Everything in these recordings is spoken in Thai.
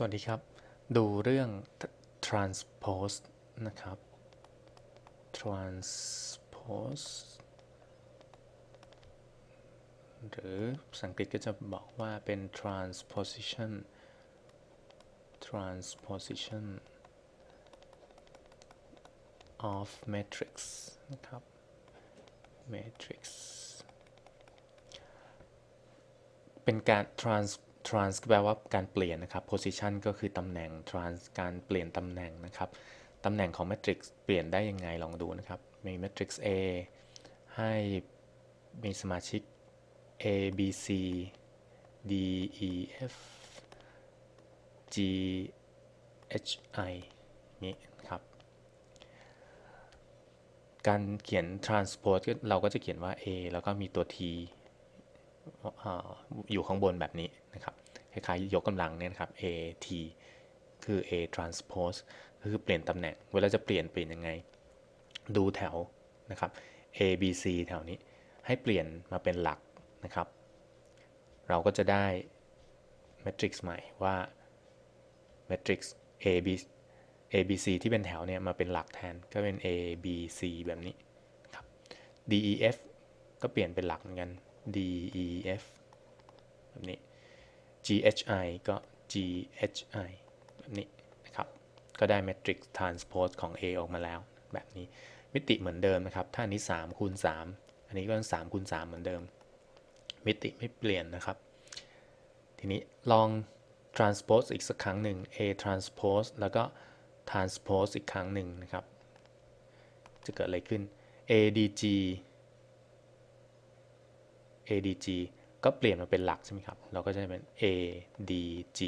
สวัสดีครับ ดูเรื่อง transpose นะครับ transpose หรือภาษาอังกฤษก็จะบอกว่าเป็น transposition transposition of matrix นะครับ matrix เป็นการ trans trans แปลว่าการเปลี่ยนนะครับ position ก็คือตำแหน่ง trans การเปลี่ยนตำแหน่งนะครับตำแหน่งของ matrix เปลี่ยนได้ยังไงลองดูนะครับ มี matrix A ให้มีสมาชิก A B C D E F G H I นี้ครับ การเขียน transpose เราก็จะเขียนว่า A แล้วก็มีตัว T อยู่ข้างบนแบบนี้นะครับ คล้ายๆยกกำลังเนี่ยนะครับ A T คือ A transpose ก็คือเปลี่ยนตำแหน่ง เวลาจะเปลี่ยนเปลี่ยนยังไง ดูแถวนะครับ A B C แถวนี้ให้เปลี่ยนมาเป็นหลักนะครับ เราก็จะได้แมทริกซ์ใหม่ว่าแมทริกซ์ A B A B C ที่เป็นแถวเนี่ยมาเป็นหลักแทนก็เป็น A B C แบบนี้ครับ D E F ก็เปลี่ยนเป็นหลักเหมือนกัน D E F แบบนี้ G H I ก็ G H I แบบนี้นะครับ ก็ได้ matrix transpose ของ A ออกมาแล้ว แบบนี้มิติเหมือนเดิมนะครับ ถ้าอันนี้3คูณ3อันนี้ก็3คูณ3เหมือนเดิม มิติไม่เปลี่ยนนะครับ ทีนี้ลอง transpose อีกสักครั้งหนึ่ง A transpose แล้วก็ transpose อีกครั้งหนึ่งนะครับ จะเกิดอะไรขึ้น ADG ADG ก็เปลี่ยนมาเป็นหลักใช่ไหมครับ เราก็จะเป็น ADG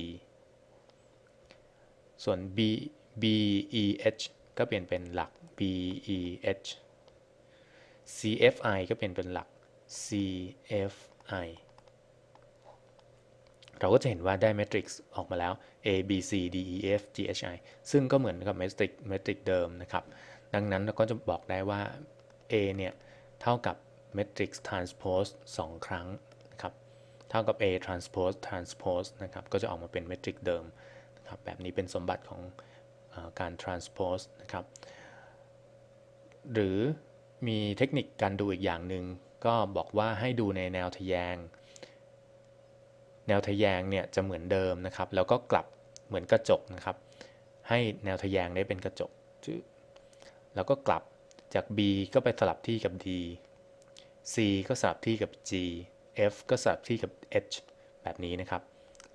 ส่วน B BEH ก็เปลี่ยนเป็นหลัก BEH CFI ก็เปลี่ยนเป็นหลัก CFI เราก็จะเห็นว่าได้แมทริกซ์ออกมาแล้ว A B C D E F G H I ซึ่งก็เหมือนกับแมทริกแมทริกเดิมนะครับ ดังนั้นเราก็จะบอกได้ว่า A เนี่ย เท่ากับ matrix transpose 2ครั้ง เท่ากับ A transpose transpose นะครับ ก็จะออกมาเป็น matrix เดิมนะครับ แบบนี้เป็นสมบัติของอการ transpose นะครับ หรือมีเทคนิคการดูอีกอย่างหนึ่งก็บอกว่าให้ดูในแนวทะแยง แนวทะแยงเนี่ยจะเหมือนเดิมนะครับ แล้วก็กลับเหมือนกระจกนะครับ ให้แนวทะแยงได้เป็นกระจก แล้วก็กลับจาก B ก็ไปสลับที่กับ D C ก็สลับที่กับ G F ก็สลับที่กับ H แบบนี้นะครับ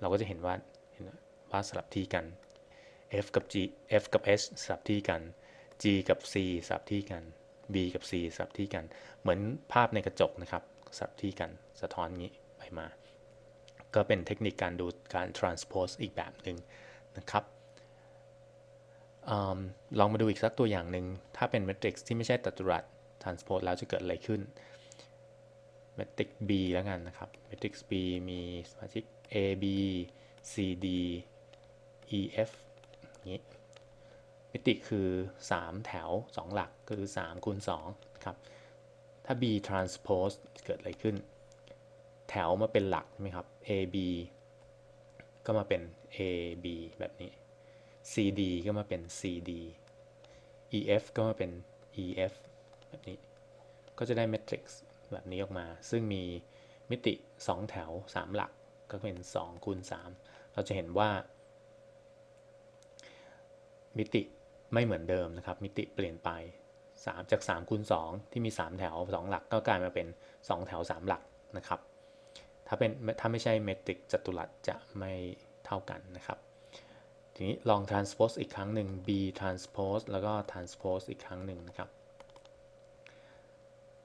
เราก็จะเห็นว่าเห็นว่าสลับที่กัน F กับ G F กับ H สลับที่กัน G กับ C สลับที่กัน B กับ C สลับที่กัน เหมือนภาพในกระจกนะครับสลับที่กันสะท้อนงี้ไปมา ก็เป็นเทคนิคการดูการ transpose อีกแบบหนึ่งนะครับอลองมาดูอีกสักตัวอย่างหนึ่งถ้าเป็น matrix ที่ไม่ใช่จัตุรัส transpose แล้วจะเกิดอะไรขึ้น matrix B แล้วกันนะครับ matrix B มีสมาชิก A B C D E F นี้มิติคือ 3 แถว 2 หลักก็คือ3คูณ2ครับถ้า B transpose เกิดอะไรขึ้น แถวมาเป็นหลักใช่ไหมครับ A B ก็มาเป็น A B แบบนี้ C D ก็มาเป็น C D E F ก็มาเป็น E F แบบนี้ ก็จะได้ matrix แบบนี้ออกมา ซึ่งมีมิติ 2 แถว 3 หลักก็เป็น2คูณ3เราจะเห็นว่า มิติไม่เหมือนเดิมนะครับ มิติเปลี่ยนไป 3 จาก3คูณ2ที่มี 3 แถว 2 หลักก็กลายมาเป็น 2 แถว 3 หลักนะครับ ถ้าเป็นถ้าไม่ใช่เมตริกจัตุรัสจะไม่เท่ากันนะครับทีนี้ลอง transpose อีกครั้งหนึ่ง b transpose แล้วก็ transpose อีกครั้งหนึ่งนะครับ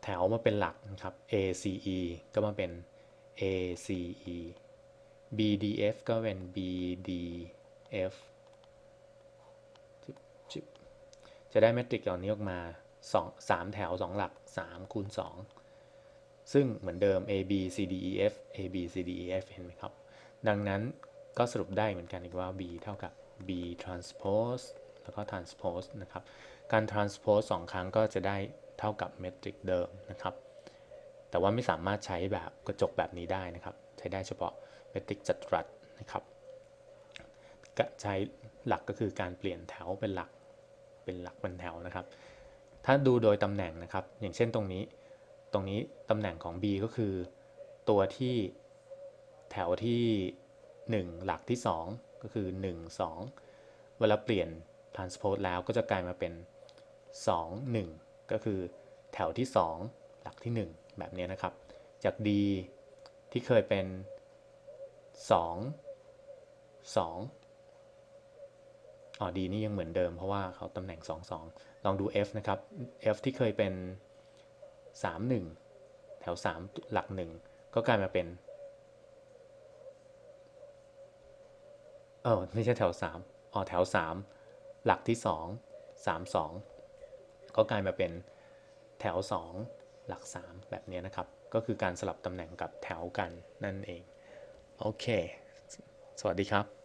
แถวมาเป็นหลักนะครับ ACE ก็มาเป็น ACE BDF ก็เป็น BDF จะได้เมตริกเหล่านี้ออกมา2 3แถว 2 หลัก3คูณ2ซึ่งเหมือนเดิม AB CDEF AB CDEF เห็นไหมครับ ดังนั้นก็สรุปได้เหมือนกันว่า B เท่ากับ B transpose แล้วก็ transpose นะครับ การ transpose 2 ครั้งก็จะได้ เท่ากับเมตริกเดิมนะครับ แต่ว่าไม่สามารถใช้แบบกระจกแบบนี้ได้นะครับ ใช้ได้เฉพาะเมตริกจัตุรัสนะครับก็ใช้หลักก็คือการเปลี่ยนแถวเป็นหลักเป็นหลักเป็นแถวนะครับ ถ้าดูโดยตำแหน่งนะครับ อย่างเช่นตรงนี้ ตรงนี้ตำแหน่งของ b ก็คือ ตัวที่แถวที่ 1 หลักที่ 2 ก็คือ 1 2 เวลาเปลี่ยน transpose แล้วก็จะกลายมาเป็น 2 1 ก็คือแถวที่ 2 หลักที่ 1 แบบนี้นะครับ จาก d ที่เคยเป็น 2 2อ๋อ d นี่ยังเหมือนเดิมเพราะว่าเขาตำแหน่ง 2 2 ลองดู f นะครับ f ที่เคยเป็น 3 1 แถว 3 หลัก 1 ก็กลายมาเป็นเออไม่ใช่แถว 3อ๋อแถว 3 หลักที่ 2 3 2 ก็กลายมาเป็นแถว 2 หลัก 3 แบบนี้นะครับ ก็คือการสลับตำแหน่งกับแถวกันนั่นเอง โอเค สวัสดีครับ